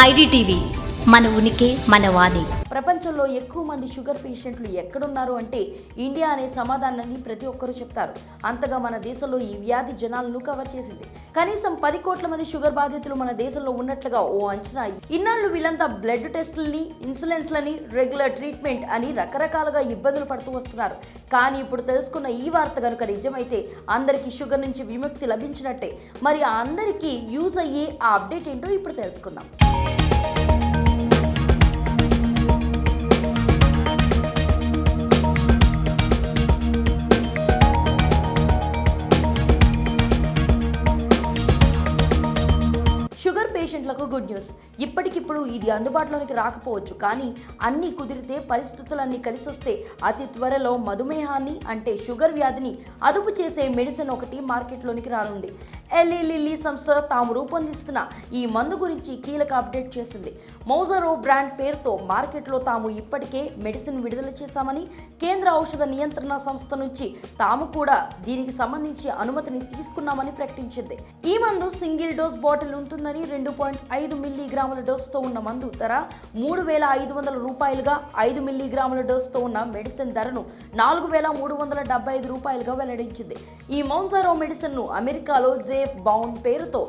IDTV మన ఉనికి మన వాణి. ప్రపంచంలో ఎక్కువ మంది షుగర్ పేషెంట్లు ఎక్కడున్నారు అంటే ఇండియా అనే సమాధానాన్ని ప్రతి ఒక్కరూ చెప్తారు. అంతగా మన దేశంలో ఈ వ్యాధి జనాలను కవర్ చేసింది. కనీసం పది కోట్ల మంది షుగర్ బాధితులు మన దేశంలో ఉన్నట్లుగా ఓ అంచనా ఇన్నాళ్ళు వీళ్ళంతా బ్లడ్ టెస్టులని ఇన్సులిన్స్లని రెగ్యులర్ ట్రీట్మెంట్ అని రకరకాలుగా ఇబ్బందులు పడుతూ వస్తున్నారు. కానీ ఇప్పుడు తెలుసుకున్న ఈ వార్త కనుక నిజమైతే అందరికీ షుగర్ నుంచి విముక్తి లభించినట్టే. మరి అందరికీ యూజ్ అయ్యే ఆ అప్డేట్ ఏంటో ఇప్పుడు తెలుసుకుందాం. thank you పేషెంట్లకు గుడ్ న్యూస్. ఇప్పటికిప్పుడు ఇది అందుబాటులోనికి రాకపోవచ్చు. కానీ అన్నీ కుదిరితే పరిస్థితులన్నీ కలిసి వస్తే అతి త్వరలో మధుమేహాన్ని అంటే షుగర్ వ్యాధిని అదుపు చేసే మెడిసిన్ ఒకటి మార్కెట్లోనికి రానుంది. ఎల్ఈ లిల్లీ సంస్థ తాము రూపొందిస్తున్న ఈ మందు గురించి కీలక అప్డేట్ చేసింది. మౌజరో బ్రాండ్ పేరుతో మార్కెట్లో తాము ఇప్పటికే మెడిసిన్ విడుదల చేశామని కేంద్ర ఔషధ నియంత్రణ సంస్థ నుంచి తాము కూడా దీనికి సంబంధించి అనుమతిని తీసుకున్నామని ప్రకటించింది. ఈ మందు సింగిల్ డోస్ బాటిల్ ఉంటుందని రెండు పాయింట్ ఐదు మిల్లీగ్రాముల డోస్తో ఉన్న మందు ధర మూడు వేల ఐదు వందల రూపాయలుగా ఐదు మిల్లీగ్రాముల డోస్తో ఉన్న మెడిసిన్ ధరను నాలుగు వేల మూడు వందల డెబ్బై ఐదు రూపాయలుగా వెల్లడించింది. ఈ మౌన్సారో మెడిసిన్ను అమెరికాలో జేఫ్ బౌన్ పేరుతో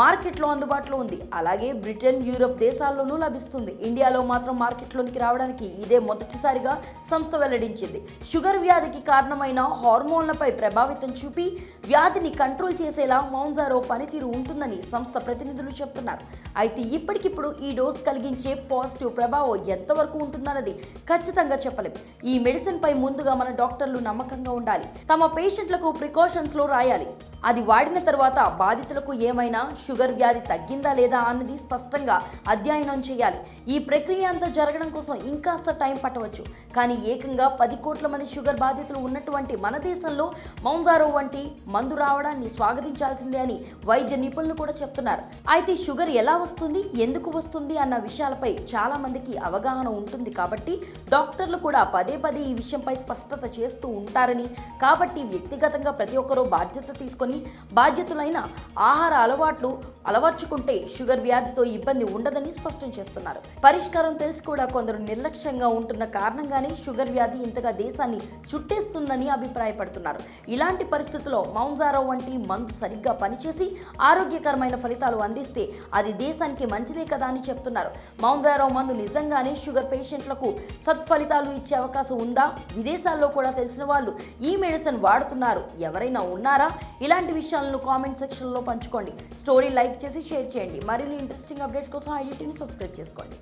మార్కెట్లో అందుబాటులో ఉంది. అలాగే బ్రిటన్ యూరప్ దేశాల్లోనూ లభిస్తుంది. ఇండియాలో మాత్రం మార్కెట్లోనికి రావడానికి ఇదే మొదటిసారిగా సంస్థ వెల్లడించింది. షుగర్ వ్యాధికి కారణమైన హార్మోన్లపై ప్రభావితం చూపి వ్యాధిని కంట్రోల్ చేసేలా మౌన్జారో పనితీరు ఉంటుందని సంస్థ ప్రతినిధులు చెప్తున్నారు. అయితే ఇప్పటికిప్పుడు ఈ డోస్ కలిగించే పాజిటివ్ ప్రభావం ఎంతవరకు ఉంటుందన్నది ఖచ్చితంగా చెప్పలేం. ఈ మెడిసిన్ పై ముందుగా మన డాక్టర్లు నమ్మకంగా ఉండాలి. తమ పేషెంట్లకు ప్రికాషన్స్లో రాయాలి. అది వాడిన తర్వాత బాధితులకు ఏమైనా షుగర్ వ్యాధి తగ్గిందా లేదా అన్నది స్పష్టంగా అధ్యయనం చేయాలి. ఈ ప్రక్రియ అంతా జరగడం కోసం ఇంకాస్త టైం పట్టవచ్చు. కానీ ఏకంగా పది కోట్ల మంది షుగర్ బాధితులు ఉన్నటువంటి మన దేశంలో మౌంజారో వంటి మందు రావడాన్ని స్వాగతించాల్సిందే అని వైద్య నిపుణులు కూడా చెప్తున్నారు. అయితే షుగర్ ఎలా వస్తుంది ఎందుకు వస్తుంది అన్న విషయాలపై చాలా మందికి అవగాహన ఉంటుంది కాబట్టి డాక్టర్లు కూడా పదే పదే ఈ విషయంపై స్పష్టత చేస్తూ ఉంటారని. కాబట్టి వ్యక్తిగతంగా ప్రతి ఒక్కరూ బాధ్యత తీసుకొని బాధ్యతులైన ఆహార అలవాట్లు అలవర్చుకుంటే షుగర్ వ్యాధితో ఇబ్బంది ఉండదని స్పష్టం చేస్తున్నారు. పరిష్కారం తెలిసి కూడా కొందరు నిర్లక్ష్యంగా ఉంటున్న కారణంగానే షుగర్ వ్యాధి ఇంతగా దేశాన్ని చుట్టేస్తుందని అభిప్రాయపడుతున్నారు. ఇలాంటి పరిస్థితుల్లో మౌంజారో వంటి మందు సరిగ్గా పనిచేసి ఆరోగ్యకరమైన ఫలితాలు అందిస్తే అది దేశానికి మంచిదే కదా అని చెప్తున్నారు. మౌంజారో మందు నిజంగానే షుగర్ పేషెంట్లకు సత్ఫలితాలు ఇచ్చే అవకాశం ఉందా? విదేశాల్లో కూడా తెలిసిన వాళ్ళు ఈ మెడిసిన్ వాడుతున్నారు. ఎవరైనా ఉన్నారా? ఇలా ఇలాంటి విషయాలను కామెంట్ సెక్షన్లో పంచుకోండి. స్టోరీ లైక్ చేసి షేర్ చేయండి. మరిన్ని ఇంట్రెస్టింగ్ అప్డేట్స్ కోసం ఐడిటీని సబ్స్క్రైబ్ చేసుకోండి.